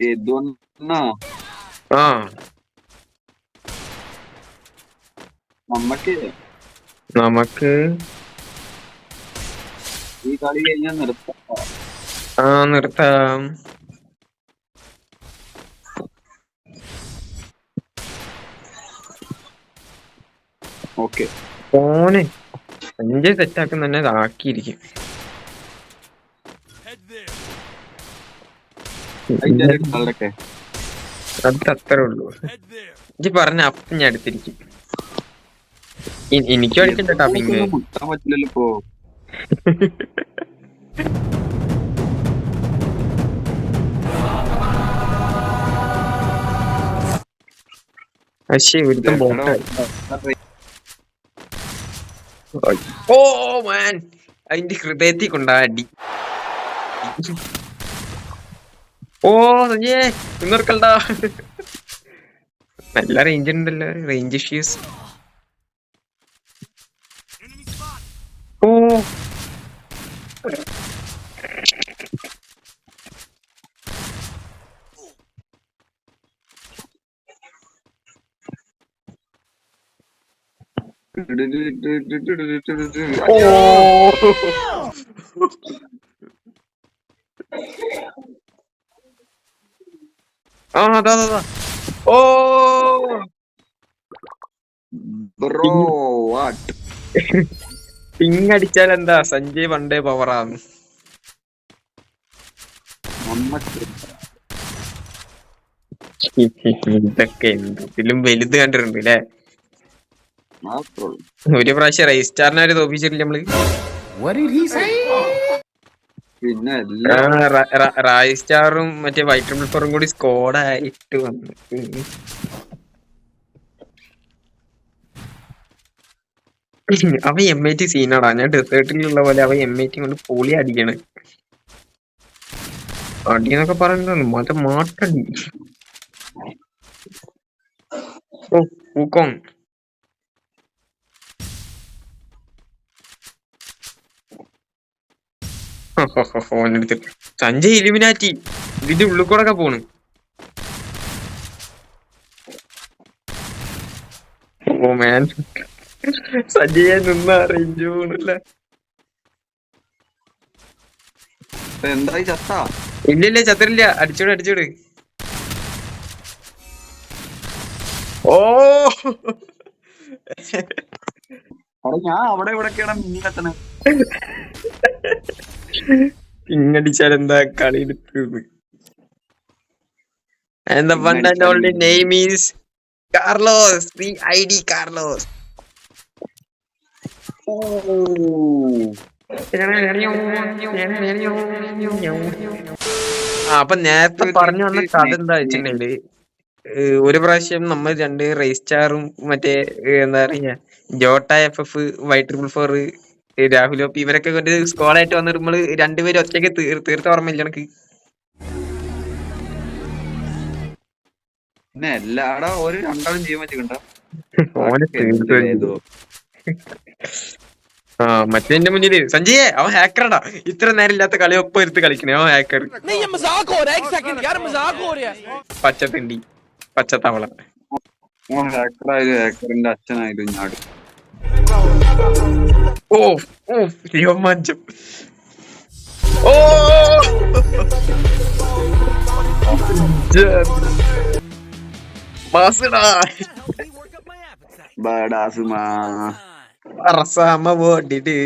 ഇതൊന്നാ ആ നമ്മക്ക് നമുക്ക് ഈ കളി കഴിഞ്ഞാൽ നിർത്താം ആ നിർത്താം ഓക്കെ ഫോണ് അഞ്ച് സെറ്റാക്കുന്ന തന്നെ ആക്കിയിരിക്കും അത് അത്രേ ഉള്ളൂ ഇജ്ജ് പറഞ്ഞ അപ്പ ഞാൻ എനിക്കും അടിക്കണ്ട പറ്റില്ലല്ലോ പക്ഷേ ഓ മാൻ. അതിന്റെ ഹൃദയത്തിൽ കൊണ്ടാ അടി. ഓ സഞ്ജയ് നിന്നോർക്കണ്ട നല്ല റേഞ്ച് ഉണ്ടല്ലോ റേഞ്ച് ഇഷ്യൂസ് ഓ. ഓ. ആ അതാ അതാ, അതാ. ഓ! ബ്രോ വാട്ട് പിങ് അടിച്ചാൽ എന്താ? സഞ്ജയ് പണ്ടേ പവറാന്ന് നമ്മക്ക് ഇതൊക്കെ എന്തിലും വലുത് കണ്ടിട്ടുണ്ട് ല്ലേ? മാത്രേ ഉള്ളൂ. ഒരു പ്രാവശ്യം റൈസ്റ്റാറിനെ ഒരു തോപ്പിച്ചിട്ടില്ല നമ്മൾ? പിന്നെ റായ് സ്റ്റാറും മറ്റേ വൈറ്റ് ട്രിപ്പിൾ ഫോറും കൂടി സ്കോഡായിട്ട് വന്നു. ഉം. അവൻ എം ഐ ടി സീനാടാ. ഞാൻ ഡെസേർട്ടിലുള്ള പോലെ അവൻ എം ഐ ടി കൊണ്ട് പൊളി അടിക്കണ്. അടി എന്നൊക്കെ പറയുന്നത് മറ്റേ മാട്ടടി. ഓ ഊക്കോങ് ഫോണെടുത്തിട്ട് സഞ്ജയ് ഇലിമിനാറ്റി. ഇതിന്റെ ഉള്ളിൽ കൂടെ പോണ്. ഓ മാൻ സഞ്ജയ് നിന്ന റേഞ്ച് പോണില്ല എന്തായി ചത്ത? ഇല്ല ഇല്ല ചത്തരില്ല അടിച്ചോട് അടിച്ചോട്. ഓ! അവിടെ ഞാൻ അവിടെ ഇവിടെയൊക്കെയാണ് മിന്നിലെത്തണേ ഇങ്ങടിച്ചാൽ എന്താ കളി എടുത്തത്? And the one and only name is Carlos, the ID Carlos. ആ അപ്പൊ നേരത്തെ പറഞ്ഞു വന്ന കഥ എന്താ വെച്ചിട്ടുണ്ടെങ്കിൽ ഒരു പ്രാവശ്യം നമ്മൾ രണ്ട് റേസ് സ്റ്റാറും മറ്റേ എന്താ പറയാ Jota F F Y triple four രാഹുലോ ഇവരൊക്കെ കൊണ്ട് സ്കോളായിട്ട് ആയിട്ട് വന്നിട്ട് നമ്മൾ രണ്ടുപേരും ഒറ്റയ്ക്ക് തീർത്ത ഓർമ്മയില്ല എനിക്ക്? പിന്നെ എല്ലാടാ ഒരു രണ്ടാളും ജീവൻ വെച്ചിട്ടുണ്ടോ? മറ്റേ എന്റെ സഞ്ജയെ അവൻ ഹാക്കറടാ ഇത്ര നേരം ഇല്ലാത്ത കളി ഒപ്പം എടുത്ത് കളിക്കണേ അവൻ ഹാക്കർ പച്ചത്തിണ്ടി പച്ചത്തവള ഹാക്കറായാലും ഹാക്കറിന്റെ അച്ഛനായാലും ഞാടും ഞാൻ ഓ ഓ രോമാഞ്ചം ഓ മാസടാ ബഡാസുമാ അറസാമ ഓടിട്ട്